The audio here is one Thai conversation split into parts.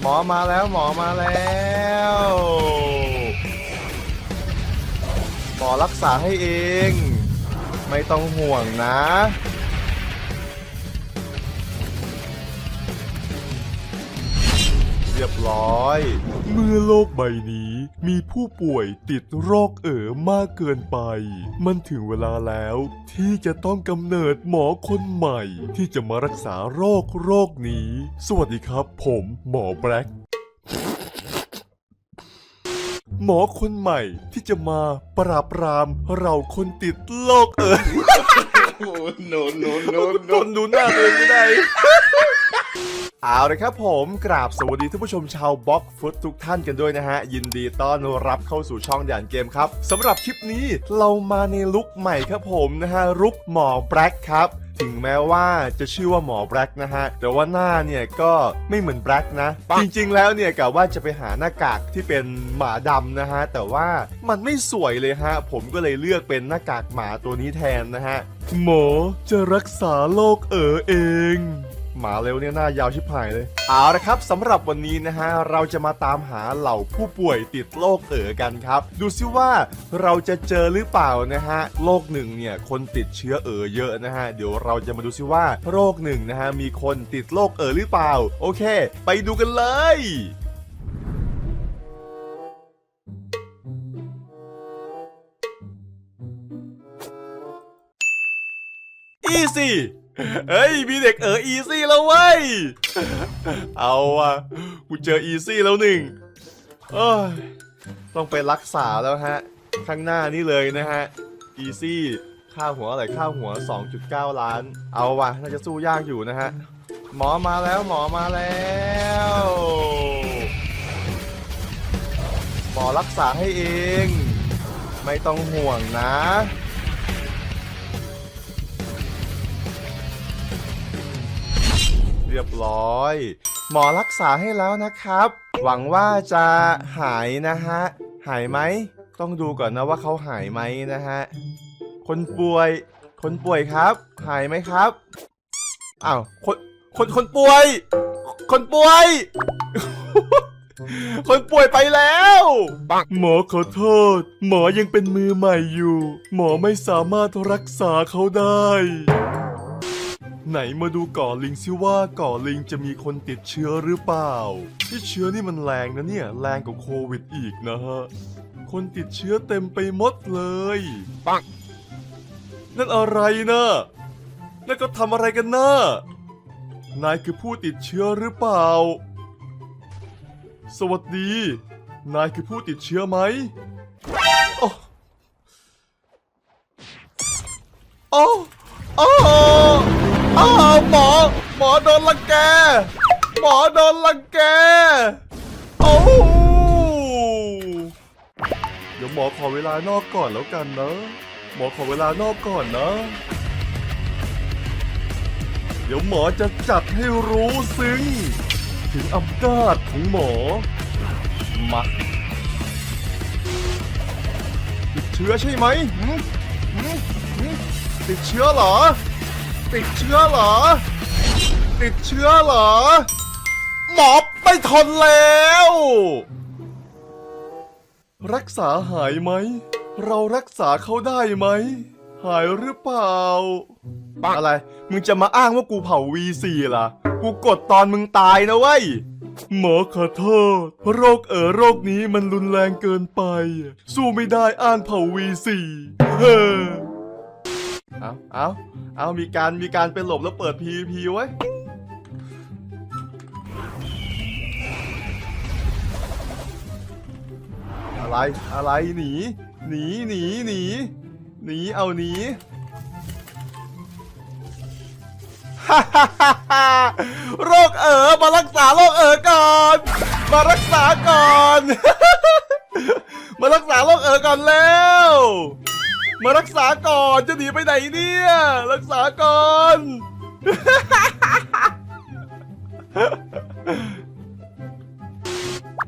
หมอมาแล้วหมอมาแล้ว หมอรักษาให้เอง ไม่ต้องห่วงนะ เรียบร้อย เมื่อโลกใบนี้ มีผู้ป่วยติดโรคเอ๋อมากเกินไป มันถึงเวลาแล้วที่จะต้องกำเนิดหมอคนใหม่ ที่จะมารักษาโรคโรคนี้ สวัสดีครับ ผมหมอแบล็กหมอคนใหม่ที่จะมาปราบปรามเราคนติดโรคเอ๋อโอ้โนโนโนโนนดูหน้าตัวเองไม่ได้ เอาเลยครับผมกราบสวัสดีท่านผู้ชมชาวบล็อกฟุตทุกท่านกันด้วยนะฮะ ยินดีต้อนรับเข้าสู่ช่องด่านเกมครับสำหรับคลิปนี้เรามาในลุคใหม่ครับผมนะฮะลุคหมอแบล็กครับถึงแม้ว่าจะชื่อว่าหมอแบล็กนะฮะ แต่ว่าหน้าเนี่ยก็ไม่เหมือนแบล็กนะ จริงๆแล้วเนี่ยกะว่าจะไปหาหน้ากากที่เป็นหมาดำนะฮะ แต่ว่ามันไม่สวยเลยฮะ ผมก็เลยเลือกเป็นหน้ากากหมาตัวนี้แทนนะฮะ หมอจะรักษาโรคเอ๋อเอง หมาเร็วเนี่ยหน้ายาวชิบหายเลย เอาละครับสำหรับวันนี้นะฮะเราจะมาตามหาเหล่าผู้ป่วยติดโรคเอ๋อกันครับ ดูซิว่าเราจะเจอหรือเปล่านะฮะโรคหนึ่งเนี่ยคนติดเชื้อเอ๋อเยอะนะฮะเดี๋ยวเราจะมาดูซิว่าโรคหนึ่งนะฮะมีคนติดโรคเอ๋อหรือเปล่า โอเค ไปดูกันเลยอีซี่ เฮ้ย มีเด็กเอออีซี่แล้วเว้ย เอาอะกูเจออีซี่แล้วหนึ่งเอ้ยต้องไปรักษาแล้วฮะ ข้างหน้านี่เลยนะฮะ อีซี่ ค่าหัวอะไรค่าหัว 2.9 ล้าน เอาว่ะ น่าจะสู้ยากอยู่นะฮะ หมอมาแล้วหมอมาแล้ว หมอรักษาให้เอง ไม่ต้องห่วงนะ รียบร้อย หมอรักษาให้แล้วนะครับ หวังว่าจะหายนะฮะ หายไหม ต้องดูก่อนนะว่าเขาหายไหมนะฮะ คนป่วย คนป่วยครับ หายไหมครับ อ้าว คน คน คนป่วย คนป่วย คนป่วยไปแล้วหมอขอโทษ หมอยังเป็นมือใหม่อยู่ หมอไม่สามารถรักษาเขาได้ ไหนมาดูก่อลิงซิว่าก่อลิงจะมีคนติดเชื้อหรือเปล่า ที่เชื้อนี่มันแรงนะเนี่ยแรงกว่าโควิดอีกนะฮะ คนติดเชื้อเต็มไปหมดเลยปังนั่นอะไรนะนั่นก็ทำอะไรกันนะนายคือผู้ติดเชื้อหรือเปล่า สวัสดี นายคือผู้ติดเชื้อไหมโอ้โอ้โอ้โอ้หมอ หมอโดนลังแก หมอโดนลังแก โอ้เดี๋ยวหมอขอเวลานอกก่อนแล้วกันนะ หมอขอเวลานอกก่อนนะ เดี๋ยวหมอจะจัดให้รู้ซึ้ง ถึงอำนาจของหมอ มาติดเชื้อใช่ไหมติดเชื้อเหรอ ติดเชื้อเหรอ ติดเชื้อเหรอ หมอไม่ทนแล้ว รักษาหายไหม เรารักษาเขาได้ไหม หายหรือเปล่าอะไร มึงจะมาอ้างว่ากูเผา V4 ล่ะ กูกดตอนมึงตายนะเว้ยหมอขอโทษโรคเอ๋อโรคนี้มันรุนแรงเกินไป สู้ไม่ได้อ้างเผา V4 เฮ้ เอาเอาเอามีการมีการเป็นหลบแล้วเปิด PVP ไว้อะไรอะไรหนีหนีหนีหนีหนีเอาหนีโรคเอ๋อมารักษาโรคเอ๋อก่อน มารักษาก่อน มารักษาโรคเอ๋อก่อนแล้ว มารักษาก่อนจะหนีไปไหนเนี่ย รักษาก่อน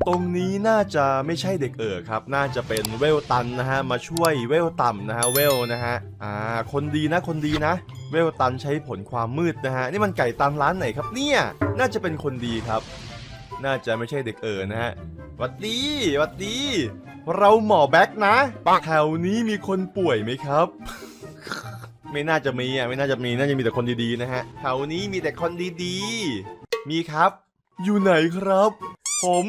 ตรงนี้น่าจะไม่ใช่เด็กเอ๋อครับ น่าจะเป็นเวลตันนะฮะ มาช่วยเวลต่ำนะฮะ เวลนะฮะ อ่า คนดีนะ คนดีนะ เวลตันใช้ผลความมืดนะฮะ นี่มันไก่ตันร้านไหนครับเนี่ย น่าจะเป็นคนดีครับ น่าจะไม่ใช่เด็กเอ๋อนะฮะวัดดีวัดดี เราหมอแบ็กนะแถวนี้มีคนป่วยไหมครับ ไม่น่าจะมีอะไม่น่าจะมีน่าจะมีแต่คนดีๆนะฮะแถวนี้มีแต่คนดีๆ มีครับ อยู่ไหนครับ ผม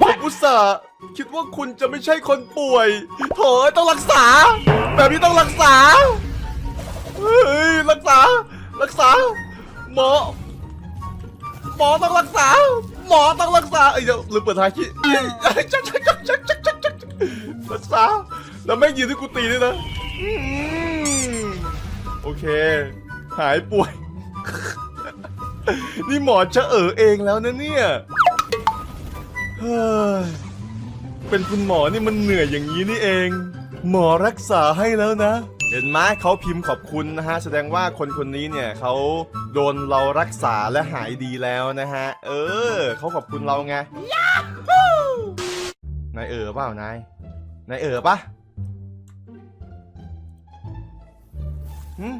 ผมอุตส่าห์คิดว่าคุณจะไม่ใช่คนป่วยโถยต้องรักษา แบบนี้ต้องรักษาเฮ้ยรักษา รักษา หมอ หมอต้องรักษา หมอต้องรักษา เอ้ยเดี๋ยวลืมเปิดท้ายคิเอ้ยจักจักจักจักจัก จักจักรักษาแล้วแม่งยืนที่กูตีด้วยนะอืมโอเค หายป่วย นี่หมอจะเออเองแล้วนะเนี่ยเฮ้ยเป็นคุณหมอนี่มันเหนื่อยอย่างนี้นี่เอง หมอรักษาให้แล้วนะ เห็นไหมเขาพิมพ์ขอบคุณนะฮะ แสดงว่าคนคนนี้เนี่ยเขาโดนเรารักษาและหายดีแล้วนะฮะ เออเขาขอบคุณเราไงนายเออเปล่านาย นายเออปะหืม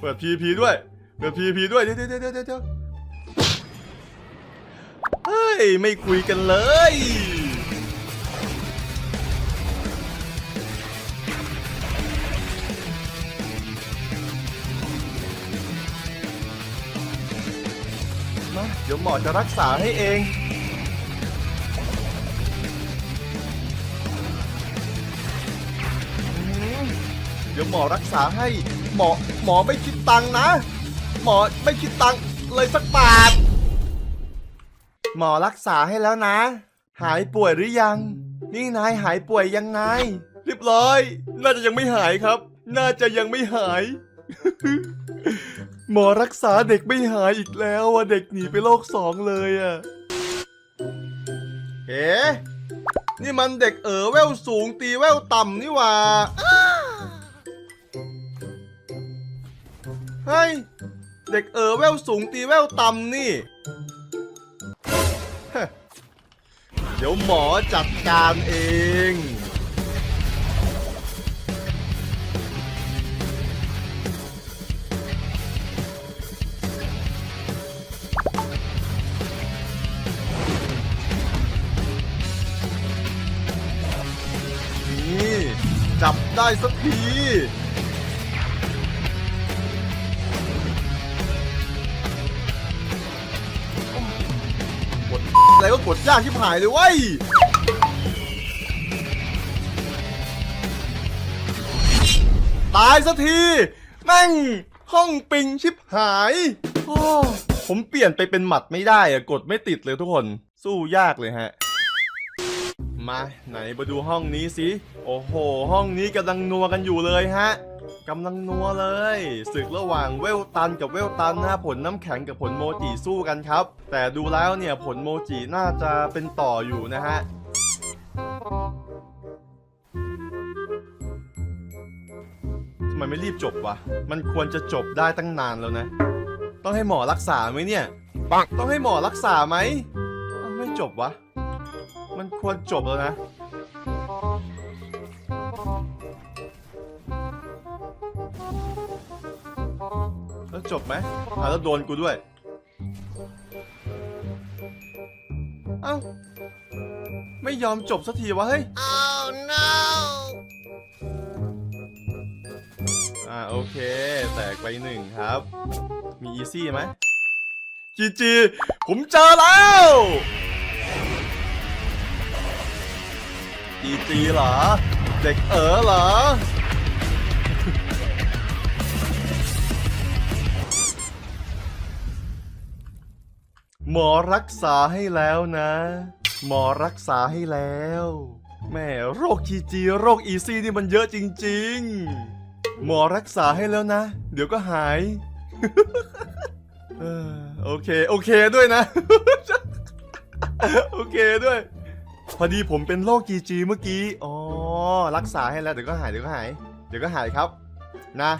เปิดพีพีด้วย เปิดพีพีด้วยเดี๋ยวเดี๋ยวเดี๋ยวเดี๋ยวเดี๋ยวเฮ้ย ไม่คุยกันเลยมาเดี๋ยวหมอจะรักษาให้เอง เดี๋ยวหมอรักษาให้หมอหมอไม่คิดตังค์นะ หมอไม่คิดตังค์เลยสักบาท หมอรักษาให้แล้วนะ หายป่วยหรือยัง นี่นายหายป่วยยังไงเรียบร้อย น่าจะยังไม่หายครับ น่าจะยังไม่หาย หมอรักษาเด็กไม่หายอีกแล้วอะเด็กหนีไปโลกสองเลยอะเอ๋นี่มันเด็กเอ๋อแววสูงตีแววต่ำนี่หว่า เฮ้ย เด็กเออแววสูงตีแววต่ำนี่ เดี๋ยวหมอจัดการเองนี่จับได้สักที ดยากที่หายเลยเว้ยตายสักที แม่ง ห้องปิงชิบหายโอ้ผมเปลี่ยนไปเป็นหมัดไม่ได้อะกดไม่ติดเลยทุกคนสู้ยากเลยฮะ มาไหนมาดูห้องนี้สิ โอ้โห ห้องนี้กำลังนัวกันอยู่เลยฮะกำลังนัวเลยศึกระหว่างเวลตันกับเวลตันนะผลน้ำแข็งกับผลโมจิสู้กันครับ แต่ดูแล้วเนี่ยผลโมจิน่าจะเป็นต่ออยู่นะฮะทำไมไม่รีบจบวะ มันควรจะจบได้ตั้งนานแล้วนะ ต้องให้หมอรักษาไหมเนี่ยปังต้องให้หมอรักษาไหมอ้าวไม่จบวะ มันควรจบแล้วนะ แล้วจบไหมอะแล้วโดนกูด้วย เอ้า ไม่ยอมจบสักทีวะเฮ้ย Oh no! อ่าโอเค แตกไปหนึ่งครับ มีอีซี่ไหมจีจีผมเจอแล้ว จีจีเหรอ เด็กเอ๋อเหรอ หมอรักษาให้แล้วนะ หมอรักษาให้แล้วแม่โรคจีจีโรคอีซี่นี่มันเยอะจริง ๆ หมอรักษาให้แล้วนะ เดี๋ยวก็หายโอเค โอเคด้วยนะ โอเคด้วย พอดีผมเป็นโรคจีจีเมื่อกี้ อ๋อ รักษาให้แล้วเดี๋ยวก็หายเดี๋ยวก็หาย เดี๋ยวก็หายครับ นะ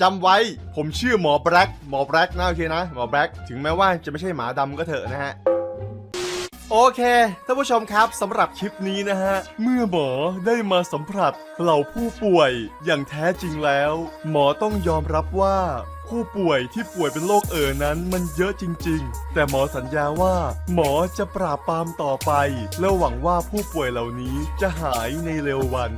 จำไว้ผมชื่อหมอแบล็กหมอแบล็กนะโอเคนะหมอแบล็กถึงแม้ว่าจะไม่ใช่หมาดำก็เถอะนะฮะ โอเคท่านผู้ชมครับสำหรับคลิปนี้นะฮะ เมื่อหมอได้มาสัมผัสเหล่าผู้ป่วยอย่างแท้จริงแล้ว หมอต้องยอมรับว่า ผู้ป่วยที่ป่วยเป็นโรคเอ่อนั้นมันเยอะจริง ๆ แต่หมอสัญญาว่า หมอจะปราบปรามต่อไป และหวังว่าผู้ป่วยเหล่านี้จะหายในเร็ววัน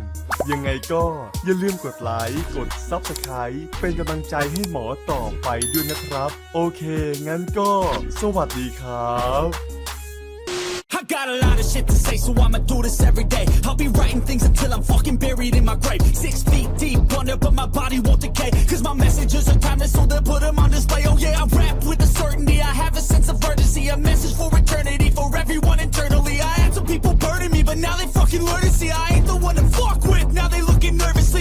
ยังไงก็อย่าลืมกดไลค์กด Subscribe เป็นกำลังใจให้หมอต่อไปด้วยนะครับ โอเค งั้นก็ สวัสดีครับ I got a lot of shit to say, so I'ma do this every day. I'll be writing things until I'm fucking buried in my grave. Six feet deep but my body won't decay. Cause my messages are timeless, so they'll put them on display. Oh yeah, I rap